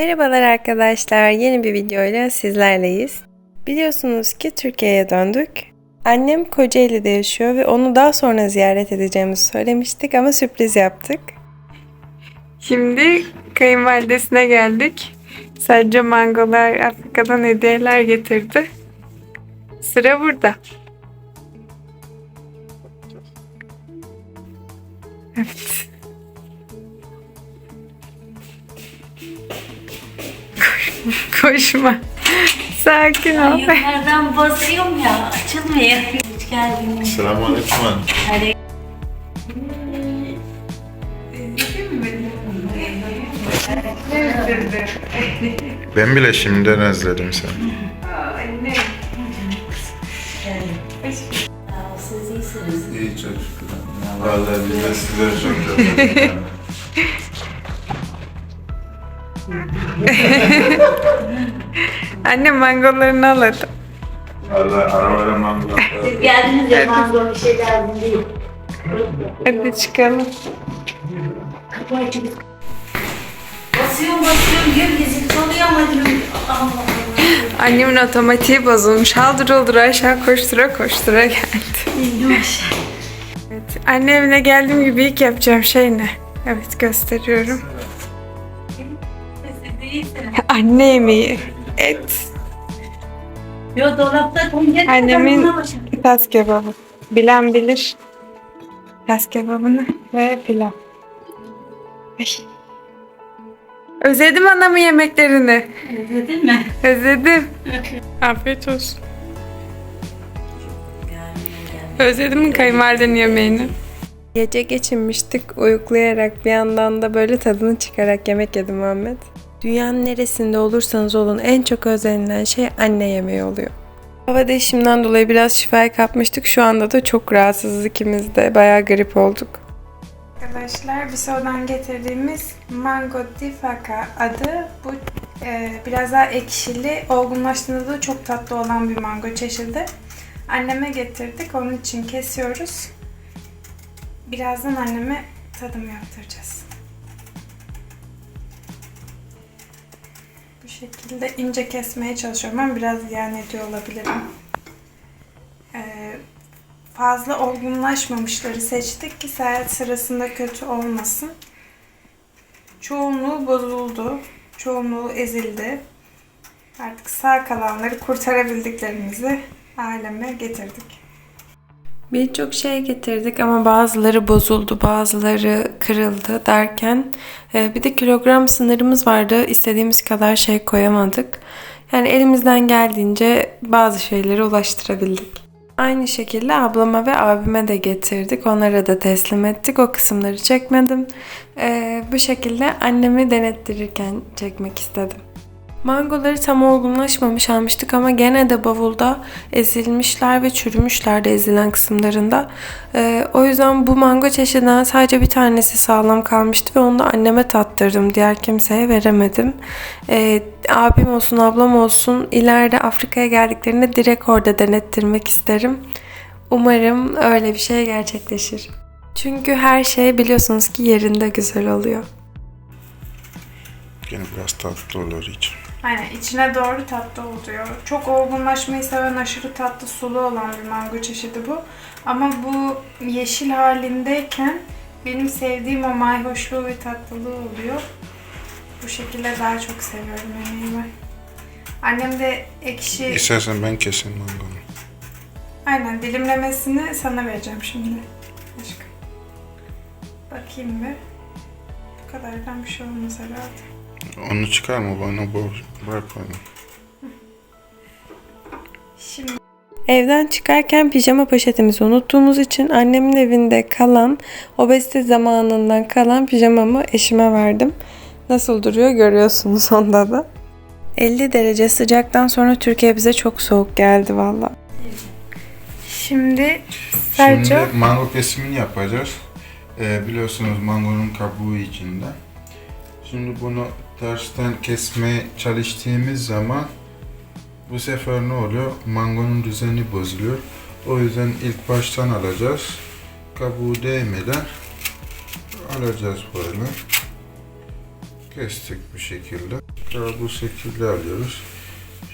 Merhabalar arkadaşlar. Yeni bir videoyla sizlerleyiz. Biliyorsunuz ki Türkiye'ye döndük. Annem Kocaeli'de yaşıyor ve onu daha sonra ziyaret edeceğimizi söylemiştik ama sürpriz yaptık. Şimdi kayınvalidesine geldik. Sadece mangolar Afrika'dan hediyeler getirdi. Sıra burada. Evet. Koşma. Sakin ol. Yukarıdan basıyorum ya açılmıyor. Hoş geldiniz. Selamun aleyküm. Ben bile şimdiden özledim seni. Ol, Siz iyisiniz. İyi çok şükür. Vallahi biz de sizleri çok özledik. Anne mangolarını al hadi. Vallahi arabayla mango. Siz geldiniz ya mango bir şey lazım değil. Hadi çıkalım. Basıyorum basıyorum diyor gezip diyorum Allah Allah. Annemin otomatiği bozulmuş. Haldır olur aşağı koştura koştura geldi. İndim aşağı. Evet. Anne evine geldiğim gibi ilk yapacağım şey ne? Evet gösteriyorum. Siz iyisiniz. Anne yemeği. Et. Yo dolapta getir. Annemin-. Tas kebabı. Bilen bilir. Tas kebabını ve pilav. Ay. Özledim anamın yemeklerini. Özledin mi? Özledim. Afiyet olsun. Özledim mi kayınvalidenin yemeğini? Gece geçinmiştik uyuklayarak bir yandan da böyle tadını çıkarak yemek yedim Muhammed. Dünyanın neresinde olursanız olun en çok özlenilen şey anne yemeği oluyor. Hava değişiminden dolayı biraz şifayı kapmıştık. Şu anda da çok rahatsızız ikimiz de. Bayağı grip olduk. Arkadaşlar Biso'dan getirdiğimiz Mango di Faca adı. Bu e, biraz daha ekşili, olgunlaştığında da çok tatlı olan bir mango çeşidi. Anneme getirdik. Onun için kesiyoruz. Birazdan anneme tadım yaptıracağız. Şekilde ince kesmeye çalışıyorum. Ben biraz ziyan ediyor olabilirim. Ee, fazla olgunlaşmamışları seçtik ki seyahat sırasında kötü olmasın. Çoğunluğu bozuldu. Çoğunluğu ezildi. Artık sağ kalanları kurtarabildiklerimizi aileme getirdik. Birçok şey getirdik ama bazıları bozuldu, bazıları kırıldı derken e, bir de kilogram sınırımız vardı. İstediğimiz kadar şey koyamadık. Yani elimizden geldiğince bazı şeyleri ulaştırabildik. Aynı şekilde ablama ve abime de getirdik. Onlara da teslim ettik. O kısımları çekmedim. E, bu şekilde annemi denettirirken çekmek istedim. Mangoları tam olgunlaşmamış almıştık ama gene de bavulda ezilmişler ve çürümüşlerdi ezilen kısımlarında. Ee, o yüzden bu mango çeşidinden sadece bir tanesi sağlam kalmıştı ve onu da anneme tattırdım. Diğer kimseye veremedim. Ee, abim olsun ablam olsun ileride Afrika'ya geldiklerinde direkt orada denettirmek isterim. Umarım öyle bir şey gerçekleşir. Çünkü her şey biliyorsunuz ki yerinde güzel oluyor. Yine biraz tatlı olur için. Aynen içine doğru tatlı oluyor. Çok olgunlaşmayı seven aşırı tatlı sulu olan bir mango çeşidi bu. Ama bu yeşil halindeyken benim sevdiğim o mayhoşluğu ve tatlılığı oluyor. Bu şekilde daha çok seviyorum yemeğimi. Annem de ekşi... İstersen ben keseyim mangonu. Aynen dilimlemesini sana vereceğim şimdi. Aşkım. Bakayım bir. Bu kadardan bir şey olmaz herhalde. Onu çıkarma bana boş. Bırak onu. Şimdi Evden çıkarken pijama poşetimizi unuttuğumuz için annemin evinde kalan, obezite zamanından kalan pijamamı eşime verdim. Nasıl duruyor görüyorsunuz onda da. 50 derece sıcaktan sonra Türkiye bize çok soğuk geldi valla. Şimdi Sergio Şimdi mango kesimini yapacağız. Ee, biliyorsunuz mangonun kabuğu içinde. Şimdi bunu tersten kesmeye çalıştığımız zaman bu sefer ne oluyor? Mangonun düzeni bozuluyor. O yüzden ilk baştan alacağız. Kabuğu değmeden alacağız böyle. kestik bu şekilde. Bu şekilde alıyoruz.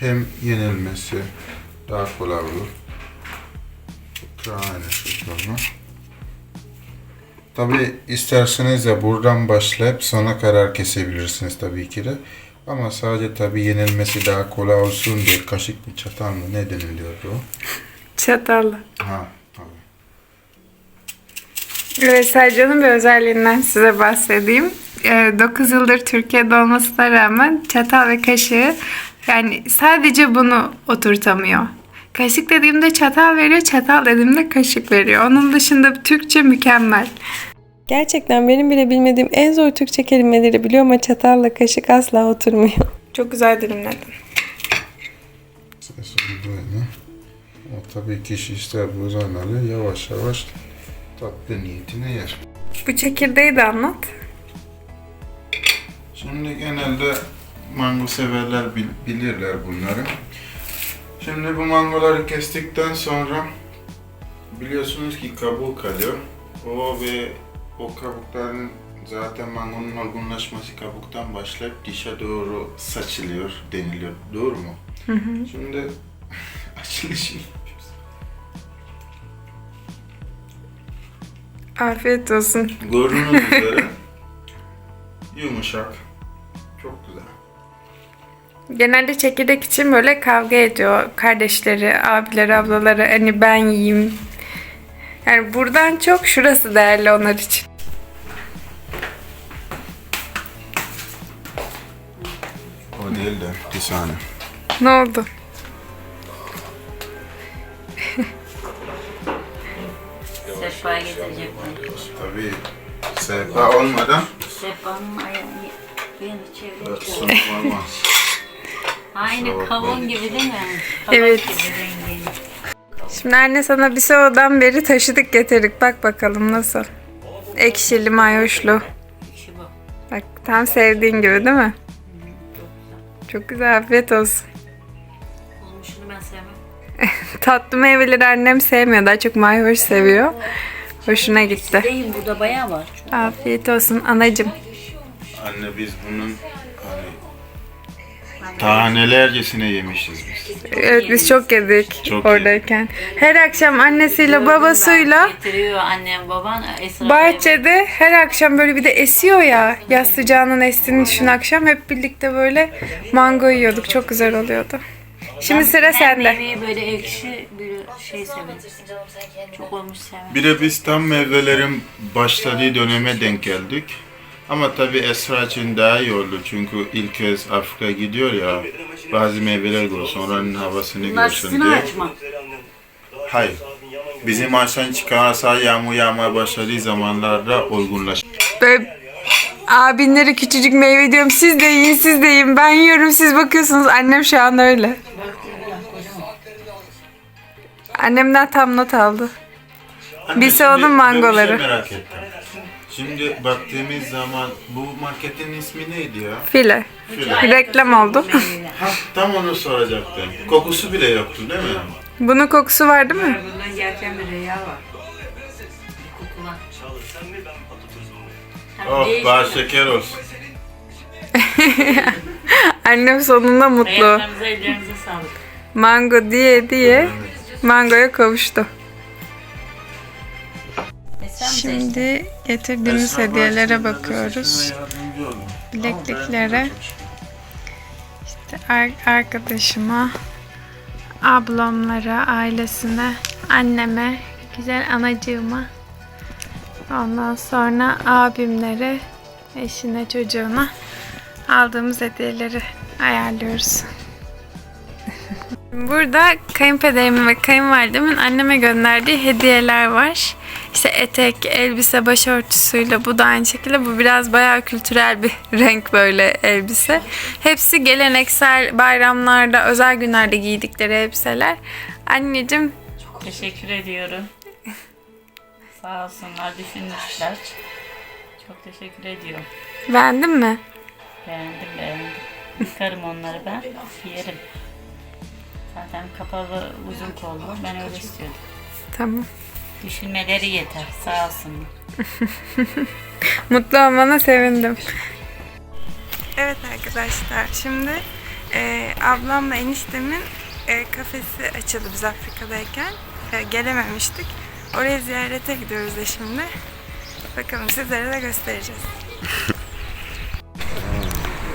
Hem yenilmesi daha kolay olur. Aynı şekilde. Tabi isterseniz de buradan başlayıp sona karar kesebilirsiniz tabii ki de. Ama sadece tabi yenilmesi daha kolay olsun diye kaşık mı çatal mı ne deniliyordu o? Çatalla. Ha tabii. Evet Sercan'ın bir özelliğinden size bahsedeyim. 9 yıldır Türkiye'de olmasına rağmen çatal ve kaşığı yani sadece bunu oturtamıyor. Kaşık dediğimde çatal veriyor, çatal dediğimde kaşık veriyor. Onun dışında Türkçe mükemmel. Gerçekten benim bile bilmediğim en zor Türkçe kelimeleri biliyor ama çatalla kaşık asla oturmuyor. Çok güzel dilimledim. Sesi böyle. O tabii kişi ister buradan alır yavaş yavaş tatlı niyetine yer. Bu çekirdeği de anlat. Şimdi genelde mango severler bil- bilirler bunları. Şimdi bu mangoları kestikten sonra biliyorsunuz ki kabuğu kalıyor. O ve o kabukların zaten mangonun olgunlaşması kabuktan başlayıp dişe doğru saçılıyor deniliyor. Doğru mu? Şimdi açılışını yapıyoruz. Afiyet olsun. Gördüğünüz üzere yumuşak. Çok güzel. Genelde çekirdek için böyle kavga ediyor kardeşleri, abileri, ablaları. Hani ben yiyeyim. Yani buradan çok şurası değerli onlar için. O değil de bir saniye. Ne oldu? Sefa getirecek. Tabii sehpa olmadan Sefa'nın ayağını beni çevirecek. sunum olmaz. Aynı kavun gibi değil mi? Kavun Evet. gibi rengi. Şimdi anne sana bir soğudan beri taşıdık getirdik. Bak bakalım nasıl. Ekşili, mayoşlu. Bak tam sevdiğin gibi değil mi? Çok güzel afiyet olsun. Olmuşunu ben sevmem. Tatlı meyveleri annem sevmiyor. Daha çok mayhoş seviyor. Hoşuna gitti. Değil burada bayağı var. Afiyet olsun anacım. Anne biz bunun tanelercesine yemişiz biz. Evet biz çok yedik Çok oradayken. Her akşam annesiyle babasıyla Getiriyor annem baban Esra. bahçede her akşam böyle bir de esiyor ya. Yaz sıcağının estiğini düşün akşam hep birlikte böyle mango yiyorduk. Çok güzel oluyordu. Şimdi sıra sende. meyveyi böyle ekşi bir şey severim. Çok olmuş sevmem. Bir de biz tam meyvelerin başladığı döneme denk geldik. Ama tabii Esra için daha iyi oldu çünkü ilk kez Afrika gidiyor ya bazı meyveler görsün, oranın havasını görsün diye. ağaç mı? Hayır. Bizim ağaçtan çıkarsa yağmur yağmaya başladığı zamanlarda olgunlaş. Böyle abinlere küçücük meyve diyorum. Siz de yiyin siz de yiyin. Ben yiyorum siz bakıyorsunuz. Annem şu an öyle. Annemden tam not aldı. Şimdi onun ben bir mangoları. şey merak ettim. Şimdi baktığımız zaman bu marketin ismi neydi ya? File. File. Reklam oldu. Ha, tam onu soracaktım. Kokusu bile yoktu değil mi? Bunun kokusu var değil mi? Bundan gerçekten bir reya var. Oh, bal şeker olsun. Annem sonunda mutlu. Ayaklarınıza ellerinize sağlık. Mango diye diye mangoya kavuştu. Şimdi getirdiğimiz hediyelere bakıyoruz. Bilekliklere. İşte ar- arkadaşıma, ablamlara, ailesine, anneme, güzel anacığıma. Ondan sonra abimlere, eşine, çocuğuna aldığımız hediyeleri ayarlıyoruz. Burada kayınpederimin ve kayınvalidemin anneme gönderdiği hediyeler var. İşte etek, elbise, başörtüsüyle bu da aynı şekilde. Bu biraz bayağı kültürel bir renk böyle elbise. Hepsi geleneksel bayramlarda, özel günlerde giydikleri elbiseler. Anneciğim Teşekkür ediyorum. Sağ olsunlar düşünmüşler. Çok teşekkür ediyorum. beğendin mi? Beğendim beğendim. Yıkarım onları ben. Giyerim. Zaten kapalı uzun kollu. Ben öyle istiyordum. Tamam. Düşünmeleri yeter. Sağ olsunlar. Mutlu olmana sevindim. Evet arkadaşlar şimdi e, ablamla eniştemin e, kafesi açıldı biz Afrika'dayken. E, gelememiştik. Oraya ziyarete gidiyoruz da şimdi. Bakalım sizlere de göstereceğiz.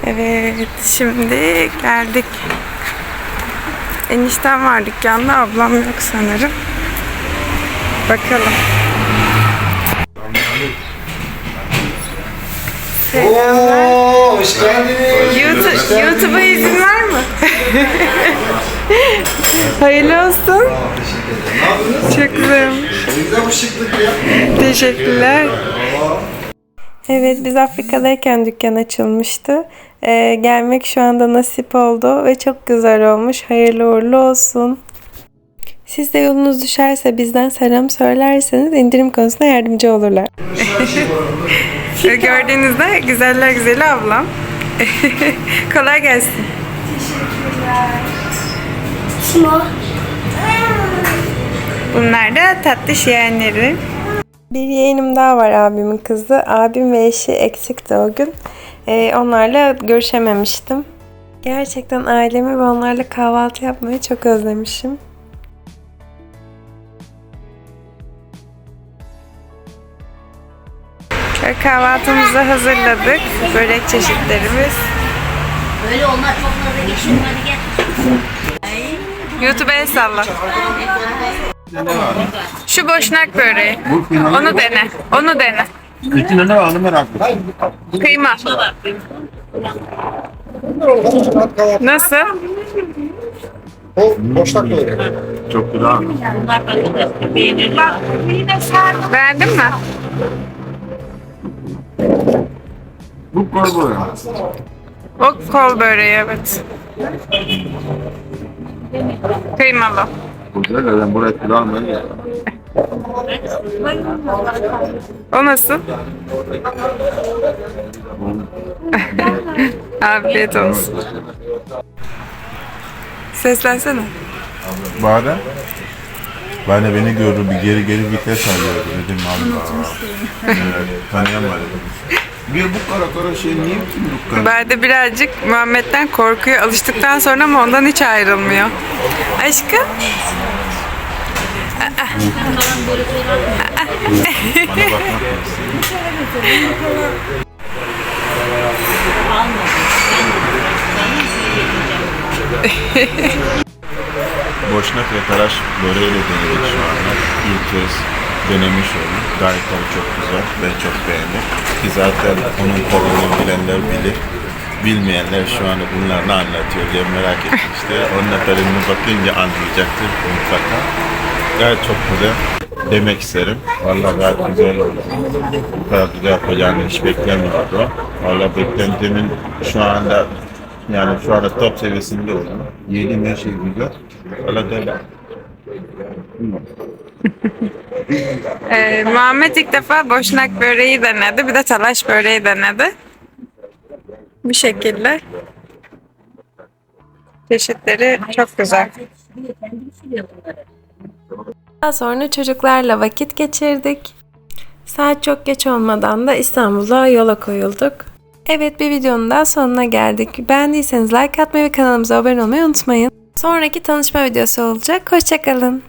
evet şimdi geldik. Eniştem var dükkanda ablam yok sanırım. Bakalım. Selamlar. Oo, hoş geldiniz. YouTube, YouTube'a izin var mı? Hayırlı olsun. Ne? Çok güzel. Ne güzel bu şıklık ya. Teşekkürler. Evet biz Afrika'dayken dükkan açılmıştı. Ee, gelmek şu anda nasip oldu ve çok güzel olmuş. Hayırlı uğurlu olsun. Siz de yolunuz düşerse bizden selam söylerseniz indirim konusunda yardımcı olurlar. Gördüğünüzde güzeller güzeli ablam. Kolay gelsin. Bunlar da tatlı yeğenleri. Bir yeğenim daha var abimin kızı. Abim ve eşi eksikti o gün. Ee, onlarla görüşememiştim. Gerçekten ailemi ve onlarla kahvaltı yapmayı çok özlemişim. Ve kahvaltımızı hazırladık. Börek çeşitlerimiz. Böyle olmaz çok geçiyor hadi gel. YouTube'a el salla. Şu boşnak böreği. Onu dene. Onu dene. İçinde ne var onu merak ettim. Kıyma. Nasıl? O boşnak böyle. Çok güzel. Beğendin mi? Bu korbu. O kol böreği evet. Kıymalı. Güzel dedim buraya almayın ya. O nasıl? Afiyet olsun. Seslensene. Badem. Ben de beni gördü bir geri geri vites alıyordu dedim Allah. Evet, tanıyamadım. Bir bu kara kara şey niye kim bu kara? Ben de birazcık Muhammed'den korkuyor. Alıştıktan sonra ama ondan hiç ayrılmıyor. Aşkım. Bana bakmak lazım. Boşnak ve Taraş böreğiyle denedik şu anda. İlk kez denemiş oldum. Gayet tadı çok güzel. Ben çok beğendim. Ki zaten onun tadını bilenler bilir. Bilmeyenler şu anda bunlar ne anlatıyor diye merak etmişti. Onun tadını bakınca anlayacaktır mutlaka. Gayet çok güzel demek isterim. Vallahi gayet güzel oldu. Bu kadar güzel yapacağını hiç beklemiyordum. Vallahi beklentimin şu anda yani şu anda top seviyesinde oldu. Yediğim her şey güzel. Vallahi de Ee, Muhammed ilk defa boşnak böreği denedi. Bir de talaş böreği denedi. Bu şekilde. Çeşitleri çok güzel. Daha sonra çocuklarla vakit geçirdik. Saat çok geç olmadan da İstanbul'a yola koyulduk. Evet bir videonun daha sonuna geldik. Beğendiyseniz like atmayı ve kanalımıza abone olmayı unutmayın. Sonraki tanışma videosu olacak. Hoşçakalın.